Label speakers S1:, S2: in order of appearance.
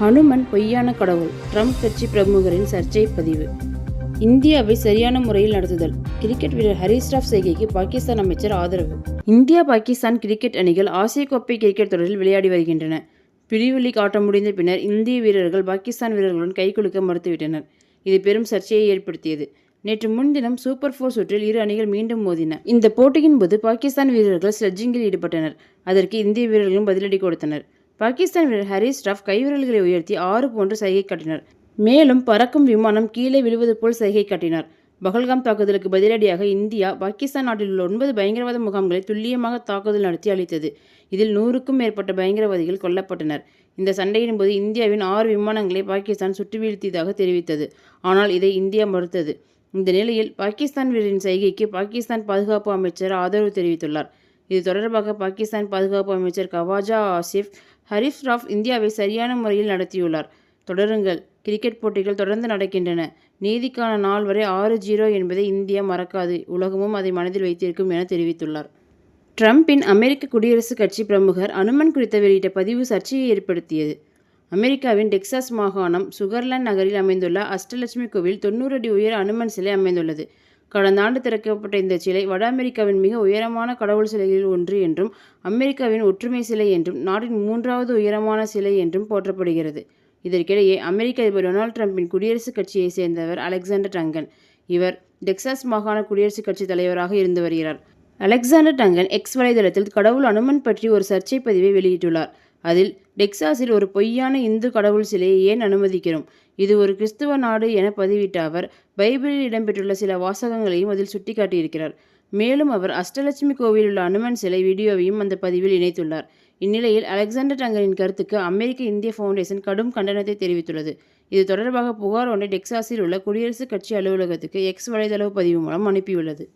S1: ஹனுமன் பொய்யான கடவுள். ட்ரம்ப் கட்சி பிரமுகரின் சர்ச்சை பதிவு. இந்தியாவை சரியான முறையில் நடத்துதல். கிரிக்கெட் வீரர் ஹரிஸ் ராவ் செய்கைக்கு பாகிஸ்தான் அமைச்சர் ஆதரவு. இந்தியா பாகிஸ்தான் கிரிக்கெட் அணிகள் ஆசிய கோப்பை கிரிக்கெட் தொடரில் விளையாடி வருகின்றன. பிரிவு லீக் ஆட்டம் முடிந்த பின்னர் இந்திய வீரர்கள் பாகிஸ்தான் வீரர்களுடன் கைகுலுக்க மறுத்துவிட்டனர். இது பெரும் சர்ச்சையை ஏற்படுத்தியது. நேற்று முன்தினம் சூப்பர் ஃபோர் சுற்றில் இரு அணிகள் மீண்டும் மோதின. இந்த போட்டியின் போது பாகிஸ்தான் வீரர்கள் ஸ்லெட்ஜிங்கில் ஈடுபட்டனர். அதற்கு இந்திய வீரர்களும் பதிலடி கொடுத்தனர். பாகிஸ்தான் வீரர் ஹரிஸ் ரஃப் கைவிரல்களை உயர்த்தி ஆறு போன்று சைகை காட்டினார். மேலும் பறக்கும் விமானம் கீழே விழுவது போல் சைகை காட்டினார். பகல்காம் தாக்குதலுக்கு பதிலடியாக இந்தியா பாகிஸ்தான் நாட்டில் உள்ள ஒன்பது பயங்கரவாத முகாம்களை துல்லியமாக தாக்குதல் நடத்தி அளித்தது இதில் நூறுக்கும் மேற்பட்ட பயங்கரவாதிகள் கொல்லப்பட்டனர். இந்த சண்டையின் போது இந்தியாவின் ஆறு விமானங்களை பாகிஸ்தான் சுட்டு வீழ்த்தியதாக தெரிவித்தது. ஆனால் இதை இந்தியா மறுத்தது. இந்த நிலையில் பாகிஸ்தான் வீரரின் சைகைக்கு பாகிஸ்தான் பாதுகாப்பு அமைச்சர் ஆதரவு தெரிவித்துள்ளார். இது தொடர்பாக பாகிஸ்தான் பாதுகாப்பு அமைச்சர் கவாஜா ஆசிஃப் ஹரிஸ் ராஃப் இந்தியாவை சரியான முறையில் நடத்தியுள்ளார். தொடருங்கள். கிரிக்கெட் போட்டிகள் தொடர்ந்து நடக்கின்றன. நீதிக்கான நாள் வரை ஆறு ஜீரோ என்பதை இந்தியா மறக்காது. உலகமும் அதை மனதில் வைத்திருக்கும் என தெரிவித்துள்ளார். ட்ரம்பின் அமெரிக்க குடியரசுக் கட்சி பிரமுகர் அனுமன் குறித்த வெளியிட்ட பதிவு சர்ச்சையை ஏற்படுத்தியது. அமெரிக்காவின் டெக்சாஸ் மாகாணம் சுகர்லாந்து நகரில் அமைந்துள்ள அஷ்டலட்சுமி கோவில் தொண்ணூறு அடி உயர அனுமன் சிலை அமைந்துள்ளது. கடந்த ஆண்டு திறக்கப்பட்ட இந்த சிலை வட அமெரிக்காவின் மிக உயரமான கடவுள் சிலைகளில் ஒன்று என்றும் அமெரிக்காவின் ஒற்றுமை சிலை என்றும் நாட்டின் மூன்றாவது உயரமான சிலை என்றும் போற்றப்படுகிறது. இதற்கிடையே அமெரிக்க அதிபர் டொனால்ட் ட்ரம்பின் குடியரசுக் கட்சியைச் சேர்ந்தவர் அலெக்சாண்டர் டங்கன். இவர் டெக்சாஸ் மாகாண குடியரசுக் கட்சி தலைவராக இருந்து வருகிறார். அலெக்சாண்டர் டங்கன் எக்ஸ் வலைதளத்தில் கடவுள் அனுமன் பற்றி ஒரு சர்ச்சை பதிவை வெளியிட்டுள்ளார். அதில் டெக்சாஸில் ஒரு பொய்யான இந்து கடவுள் சிலையை ஏன் அனுமதிக்கிறோம்? இது ஒரு கிறிஸ்துவ நாடு என பதிவிட்ட அவர் பைபிளில் இடம்பெற்றுள்ள சில வாசகங்களையும் அதில் சுட்டிக்காட்டியிருக்கிறார். மேலும் அவர் அஷ்டலட்சுமி கோவிலில் உள்ள அனுமன் சிலை வீடியோவையும் அந்த பதிவில் இணைத்துள்ளார். இந்நிலையில் அலெக்சாண்டர் டங்கனின் கருத்துக்கு அமெரிக்க இந்திய ஃபவுண்டேஷன் கடும் கண்டனத்தை தெரிவித்துள்ளது. இது தொடர்பாக புகார் ஒன்றை டெக்சாஸில் உள்ள குடியரசுக் கட்சி அலுவலகத்துக்கு எக்ஸ் வலைதளவு பதிவு மூலம் அனுப்பியுள்ளது.